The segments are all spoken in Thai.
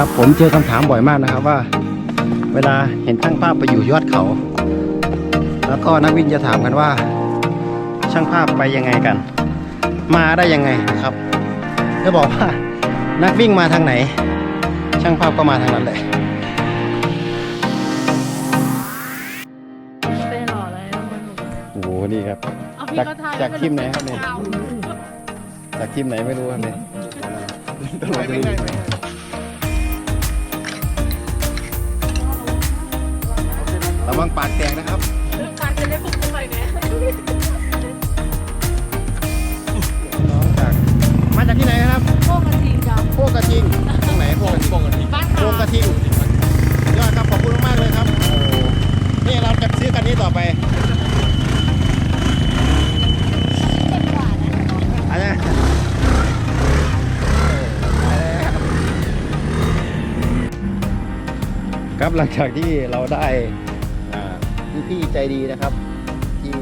ครับผมเจอคำถามบ่อยมากนะครับว่า เวลาเห็นช่างภาพไปอยู่ยอดเขา แล้วก็นักวิ่งจะถามกันว่า ช่างภาพไปยังไงกัน มาได้ยังไงนะครับจะบอกว่านักวิ่งมาทางไหน ช่างภาพก็มาทางนั้นแหละไปหล่ออะไรนะมันโอ้โหนี่ครับเอาพี่จากก็ทายจากทีมไหนครับเนี่ยจากทีมไหนไม่รู้ครับเนี่ย ระวังปากแตกนะครับการจะได้ฝึกทำไมเนี่ยน้องจากมาจากที่ไหนครับพวกกระทิงกับโคกกระทิงตรงไหนโคกกระทิงบ้านโคขากกระทิงยอดครับขอบคุณมากๆเลยครับโอ้นี่เราจะซื้อกันนี้ต่อไปอันนี้ครับหลังจากที่เราได้ พี่ๆใจดีนะครับ ที่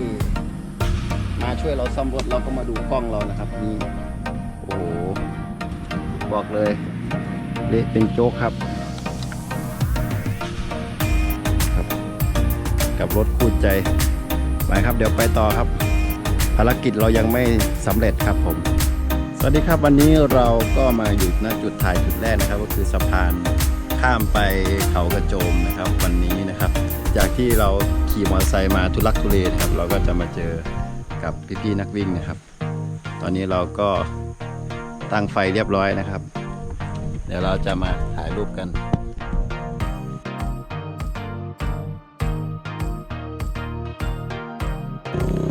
มาช่วยเราซ่อมรถเราก็มาดูกล้องเรานะครับนี่โอ้โหบอกเลยเละเป็นโจ๊กครับครับ กับรถคู่ใจไปครับเดี๋ยวไปต่อครับ ภารกิจเรายังไม่สำเร็จครับผม สวัสดีครับวันนี้เราก็มาอยู่ณจุดถ่ายจุดแรกนะครับ ก็คือสะพานข้ามไปเขากระโจมนะครับ วันนี้นะครับ จากที่เรา ขี่มอเตอร์ไซค์มาทุลักทุเลนะครับ เราก็จะมาเจอกับพี่ๆนักวิ่งนะครับ ตอนนี้เราก็ตั้งไฟเรียบร้อยนะครับ เดี๋ยวเราจะมาถ่ายรูปกัน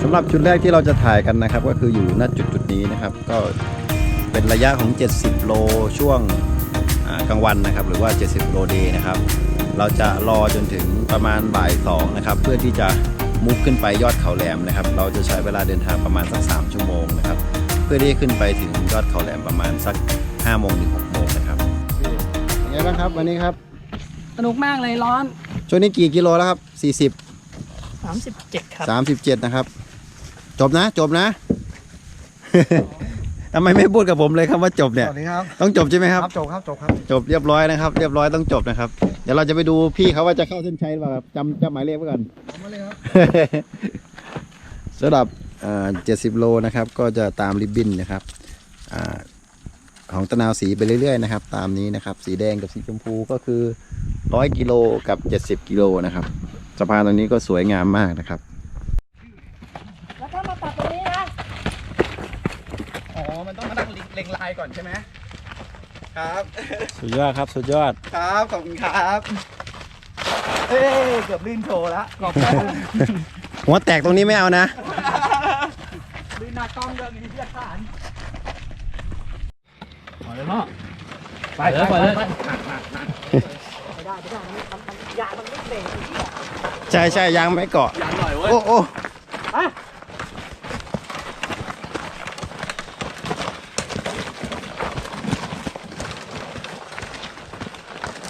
สำหรับจุดแรกที่เราจะถ่ายกันนะครับ ก็คืออยู่ณจุดจุดๆนี้นะครับ ก็เป็นระยะของ 70 โลช่วงกลางวันนะครับ หรือว่า 70 โลเดย์นะครับ เราจะรอจนถึงประมาณบ่าย2นะครับ เพื่อที่จะมุกขึ้นไปยอดเขาแหลมนะครับ เราจะใช้เวลาเดินทางประมาณสัก 3 ชั่วโมงนะครับ เพื่อที่จะขึ้นไปถึงยอดเขาแหลมประมาณสัก5โมงถึง6โมงนะครับเป็นไงบ้างครับวันนี้ครับสนุกมากเลยร้อน ช่วงนี้กี่กิโลแล้วครับ37 ครับ40 37 นะครับ จบนะ จบนะ ทำไมไม่พูดกับผมเลยครับว่าจบเนี่ย สวัสดีครับต้องจบใช่ไหมครับ ครับจบครับจบครับจบเรียบร้อยนะครับ เรียบร้อยต้องจบนะครับ เดี๋ยวเราจะไปดูพี่เขาว่าจะเข้าเส้นชัยหรือเปล่าครับจำจำหมายเลขไว้ก่อนมาเลยครับสำหรับอ่า70โลนะครับ ก็จะตามริบบิ้นนะครับอาของตะนาวสีไปเรื่อยๆนะครับ ตามนี้นะครับ สีแดงกับสีชมพูก็คือ100กิโลกับ70กิโลนะครับสะพานตรงนี้ก็สวยงามมากนะครับ แล้วก็มาตัดตรงนี้นะ อ๋อ มันต้องมานั่งเล็งลาย ก่อนใช่ไหมครับ สุดยอดครับ สุดยอด ครับ ขอบคุณครับ เอ้ยเกือบลื่นโชว์แล้วขอบคุณ หัวแตกตรงนี้ไม่เอานะ ลื่นหน้ากล้องเดินมีเพียรฐานไปเลยพ่อไปเลยไปเลยใช่ใช่ยางไม่เกาะยันหน่อยเว้ยโอ้โอ้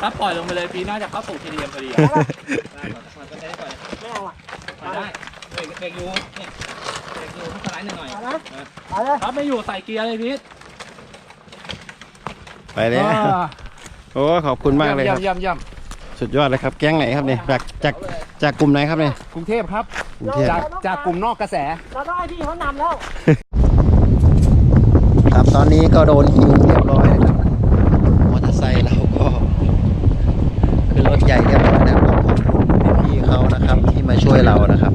ถ้าปล่อยลงไปเลยปีหน้าจะเข้าสู่ทีเดียมพอดีอะมันก็ได้ก่อนไม่เอาอะไปได้เบรกเบรกอยู่นี่เบรกอยู่สไลด์หน่อยเอาละๆเอาละครับไม่อยู่ใส่เกียร์เลยพีทไปเลยโอ้ขอบคุณมากเลยครับเยี่ยมเยี่ยมสุดยอดเลยครับ แก๊งไหนครับเนี่ยจากจากจากกลุ่มไหนครับเนี่ยกรุงเทพครับ กรุงเทพ จากจากกลุ่มนอกกระแส เราต้องให้พี่เขานำแล้ว ครับตอนนี้ก็โดนหิวเรียบร้อยนะครับมอเตอร์ไซค์เราก็ขึ้นรถ ใหญ่เรียบร้อยนะครับต้องขอบคุณพี่ๆเขานะครับที่มาช่วยเรานะครับ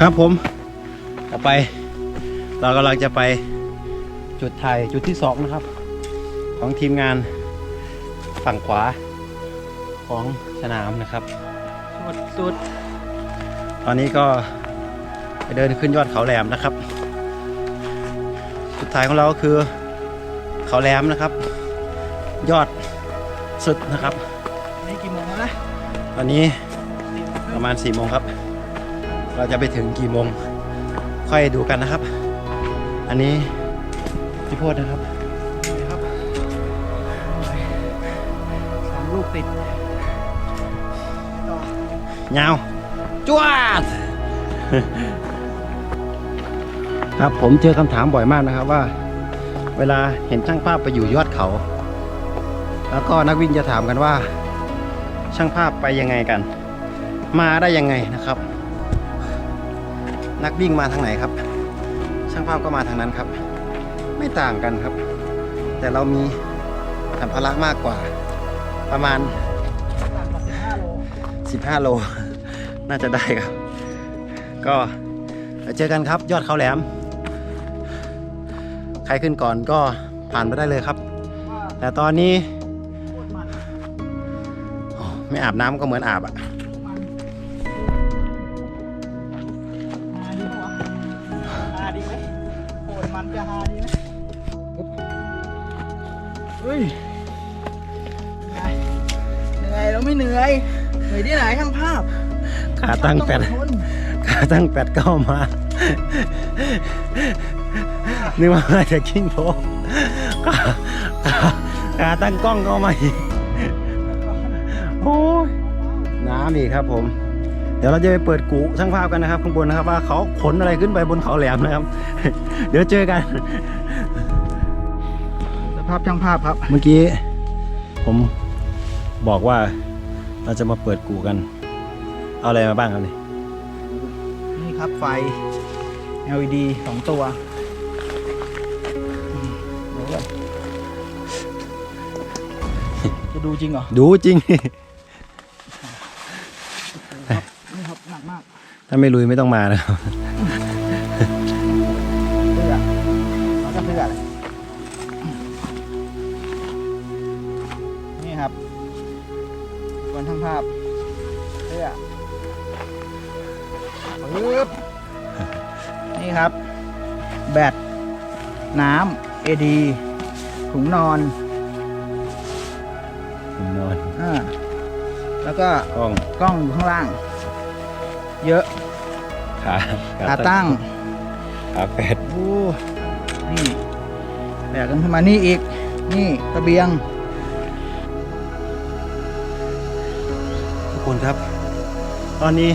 ครับผมต่อไป เรากำลังจะไปจุดถ่ายจุดที่สองนะครับ ของทีมงานฝั่งขวาของสนามนะครับ สุดตอนนี้ก็ไปเดินขึ้นยอดเขาแหลมนะครับ สุดท้ายของเราก็คือเขาแหลมนะครับ ยอดสุดนะครับนี่กี่โมงแล้วนะตอนนี้ประมาณ4ี่โมงครับ เราจะไปถึงกี่โมง ค่อยดูกันนะครับ อันนี้พี่โพดนะครับสองลูกติดยาวจวด ครับผมเจอคำถามบ่อยมากนะครับว่า เวลาเห็นช่างภาพไปอยู่ยอดเขา แล้วก็นักวิ่งจะถามกันว่า ช่างภาพไปยังไงกัน มาได้ยังไงนะครับ นักวิ่งมาทางไหนครับ ช่างภาพก็มาทางนั้นครับ ไม่ต่างกันครับ แต่เรามีสัมภาระมากกว่า ประมาณต่างกว่า15โล15 โล น่าจะได้ครับ ก็เจอกันครับยอดเขาแหลม ครขึ้นก่อนก็ผ่านไปได้เลยครับว่าแต่ตอนนี้โคตรมันโอ้ไม่อาบน้ำก็เหมือนอาบอะมันฮาดีปะวะฮาดีไหมโหดมันจะฮาดีไหมเฮ้ยเหนื่อยเหนื่อยเราไม่เหนื่อยเหนื่อยที่ไหนช่างภาพขาตั้งแปดต้องอทนขาตั้งแปดก็มา นึกว่ามาจากคิงโพขาขาขาตั้งกล้องก็มาอีกโอ้ยน้ำอีกครับผม เดี๋ยวเราจะไปเปิดกูช่างภาพกันนะครับ ข้างบนนะครับ ว่าเขาขนอะไรขึ้นไปบนเขาแหลมนะครับ เดี๋ยวเจอกันสภาพช่างภาพครับ เมื่อกี้ ผมบอกว่าเราจะมาเปิดกูกัน เอาอะไรมาบ้างครับนี่นี่ครับไฟ LED สองตัว ดูจริงเหรอ ดูจริง นี่ครับหนักมากถ้าไม่ลุยไม่ต้องมานะครับ เพื่อเขาจะเพื่ออะไรนี่ครับคนทั้งภาพเพื่อปึ๊บนี่ครับ แบตน้ำเอดีถุงนอน แล้วก็กล้องกล้องอยู่ข้างล่าง เยอะขาขาตั้งขาแปดโอ้นี่แบกกันขึ้นมานี่อีก นี่กระเบียง ทุกคนครับ ตอนนี้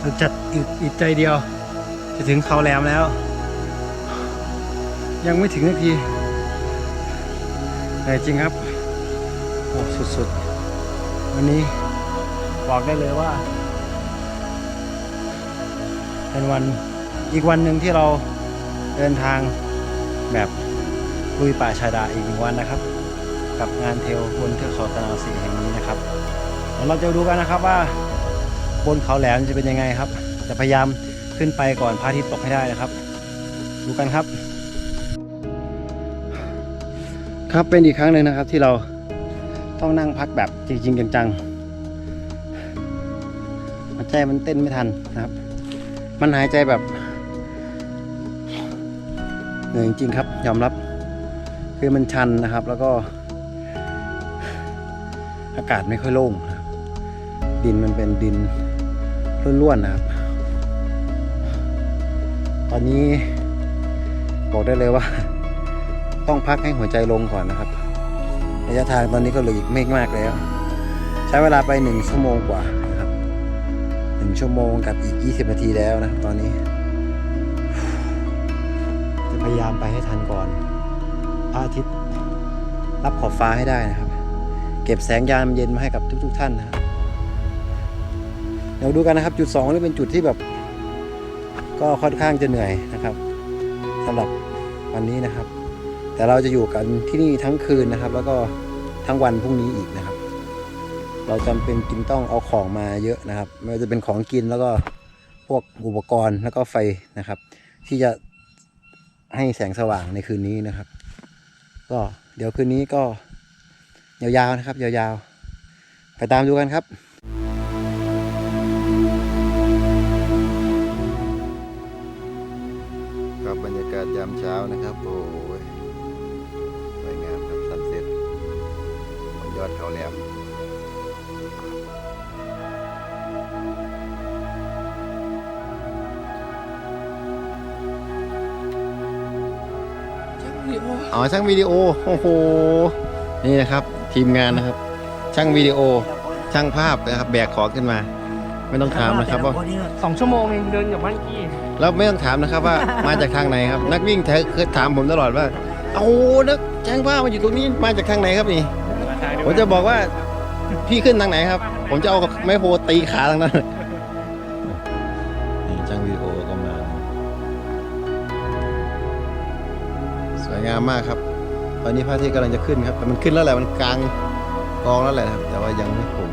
เราจัดอีกอีกใจเดียว จะถึงเขาแหลมแล้ว ยังไม่ถึงนาทีแต่จริงครับโอ้ สุดๆ วันนี้บอกได้เลยว่า เป็นวันอีกวันหนึ่งที่เราเดินทางแบบลุยป่าชายดาอีกหนึ่งวันนะครับ กับงานเทลบนเทือกเขาตะนาวศรีแห่งนี้นะครับเดี๋ยวเราจะดูกันนะครับว่าบนเขาแหลมจะเป็นยังไงครับ จะพยายามขึ้นไปก่อนพระอาทิตย์ตกให้ได้นะครับ ดูกันครับ ครับเป็นอีกครั้งหนึ่งนะครับที่เรา ต้องนั่งพักแบบจริง ๆ จังๆหัวใจมันเต้นไม่ทันนะครับ มันหายใจแบบเหนื่อยจริงครับ ยอมรับ คือมันชันนะครับ แล้วก็ อากาศไม่ค่อยโล่งนะครับดินมันเป็นดินร่วนๆนะครับ ตอนนี้บอกได้เลยว่า ต้องพักให้หัวใจลงก่อนนะครับ ระยะทางตอนนี้ก็เหลืออีกไม่มากแล้ว ใช้เวลาไปหนึ่งชั่วโมงกว่านะครับหนึ่งชั่วโมงกับอีก 20 นาทีแล้วนะตอนนี้ จะพยายามไปให้ทันก่อนพระอาทิตย์รับขอบฟ้าให้ได้นะครับ เก็บแสงยามเย็นมาให้กับทุก ๆท่านนะครับเดี๋ยวดูกันนะครับ จุด2นี่เป็นจุดที่แบบ ก็ค่อนข้างจะเหนื่อยนะครับสำหรับวันนี้นะครับ แต่เราจะอยู่กันที่นี่ทั้งคืนนะครับ แล้วก็ทั้งวันพรุ่งนี้อีกนะครับ เราจำเป็นจริงต้องเอาของมาเยอะนะครับ ไม่ว่าจะเป็นของกินแล้วก็พวกอุปกรณ์แล้วก็ไฟนะครับ ที่จะให้แสงสว่างในคืนนี้นะครับ ก็เดี๋ยวคืนนี้ก็ยาวๆนะครับ ยาวๆ ไปตามดูกันครับครับบรรยากาศยามเช้านะครับโอ้ อดเขาแหลมอ๋อช่างวิดีโอโอ้โหนี่นะครับ ทีมงานนะครับ ช่างวิดีโอช่างภาพนะครับ แบกของขึ้นมา ไม่ต้องถามนะครับว่าสองชั่วโมงเองเดินจากบ้านกี้แล้วไม่ต้องถามนะครับว่ามาจากทางไหนครับ นักวิ่งแถวเคยถามผมตลอดว่า เอานักแจ้งว่ามาอยู่ตรงนี้มาจากทางไหนครับนี่ มาทางผมจะบอกว่าพี่ขึ้นทางไหนครับ ผมจะเอาไม้โพตีขาทางนั้นนี่ช่างวิดีโอก็มา สวยงามมากครับ ตอนนี้พระอาทิตย์กำลังจะขึ้นครับแต่มันขึ้นแล้วแหละมันกลางกองแล้วแหละครับ แต่ว่ายังไม่โผล่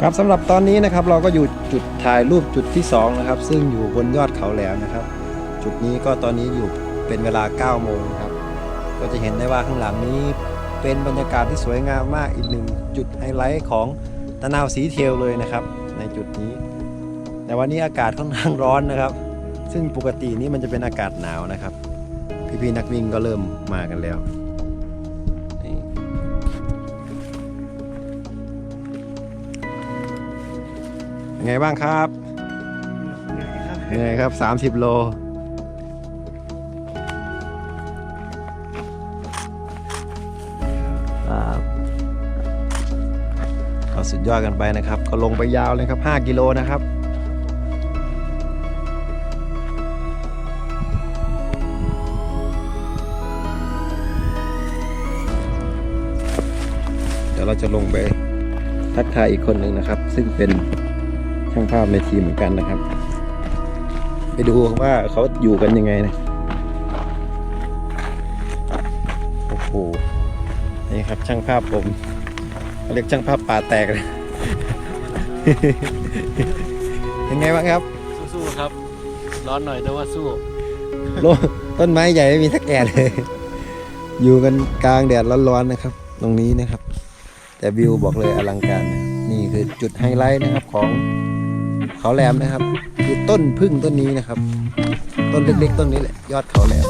ครับสำหรับตอนนี้นะครับเราก็อยู่จุดถ่ายรูปจุดที่สองนะครับซึ่งอยู่บนยอดเขาแหลมนะครับ จุดนี้ก็ตอนนี้อยู่เป็นเวลา9โมงครับ ก็จะเห็นได้ว่าข้างหลังนี้เป็นบรรยากาศที่สวยงามมากอีกหนึ่งจุดไฮไลท์ของตะนาวสีเทลเลยนะครับ ในจุดนี้ แต่วันนี้อากาศค่อนข้างร้อนนะครับ ซึ่งปกตินี้มันจะเป็นอากาศหนาวนะครับ พี่ๆนักวิ่งก็เริ่มมากันแล้วนี่เป็นไงบ้างครับเหนื่อยครับ 30 โล สุดยอดกันไปนะครับ ก็ลงไปยาวเลยครับ 5 กิโลนะครับเดี๋ยวเราจะลงไปทักทายอีกคนหนึ่งนะครับ ซึ่งเป็นช่างภาพในทีมเหมือนกันนะครับ ไปดูว่าเขาอยู่กันยังไงนะโอ้โหนี่ครับช่างภาพผม เขาเรียกช่างภาพป่าแตกเลยยังไงบ้างครับ สู้ๆครับ ร้อนหน่อยแต่ว่าสู้โลต้นไม้ใหญ่ไม่มีสักแก่เลย อยู่กันกลางแดดร้อนๆนะครับ ตรงนี้นะครับ แต่วิวบอกเลยอลังการนะนี่คือจุดไฮไลท์นะครับของเขาแหลมนะครับ คือต้นพึ่งต้นนี้นะครับ ต้นเล็กๆต้นนี้แหละยอดเขาแหลม